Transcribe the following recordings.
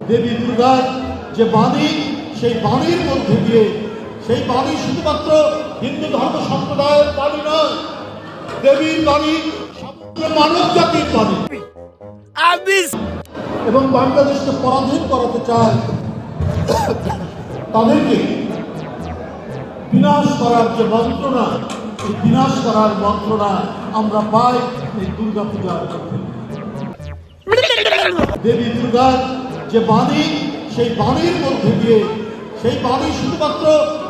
দেবী দুর্গার যে বাণী সেই বাণীর মধ্যে দিয়ে সেই বাণী শুধুমাত্র হিন্দু ধর্ম সম্প্রদায়ের বাণী নয় দেবীর বাণী মানব জাতির বাণী। এবং বাংলাদেশকে পরাধীন করাতে চায় তাদেরকে বিনাশ করার যে মন্ত্রণা এই বিনাশ করার মন্ত্রণা আমরা পাই এই দুর্গা পূজার দেবী দুর্গার যে বাণী সেই বাণীর মধ্যে দিয়ে সেই বাণী শুধুমাত্র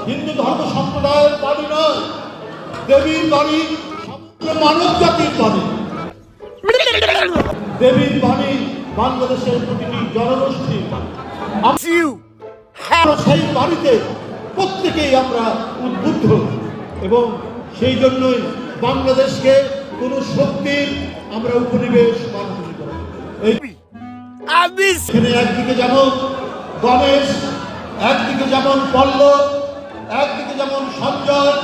হিন্দু ধর্ম সম্প্রদায়ের বাণী নয় দেবীর বাণী মানব জাতির বাণী। দেবীর বাণী বাংলাদেশের প্রতিটি জনগোষ্ঠীর বাণী। সেই বাড়িতে প্রত্যেকেই আমরা উদ্বুদ্ধ। এবং সেই জন্যই বাংলাদেশকে কোনো শক্তির আমরা উপনিবেশ বানাতে দেব একদিকে যেমন গণেশ, একদিকে যেমন পল্লব, একদিকে যেমন সঞ্জয়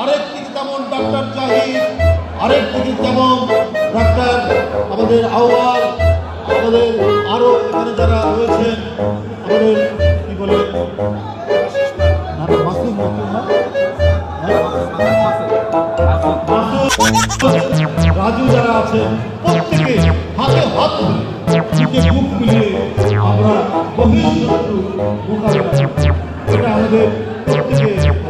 আরেক দিকে যেমন ডক্টর জাহিদ আরেক দিকে যেমন ডাক্তার আমাদের আহ্বান আমাদের আরও এখানে যারা রয়েছেন, আমাদের কি বলে? হ্যাঁ? রাজু যারা আছেন, প্রত্যেকে হাতে হাত ধরে বুকে বুক মিলিয়ে আমরা বহিষ্ঠ মোকাবিলা এটা আমাদের প্রত্যেকের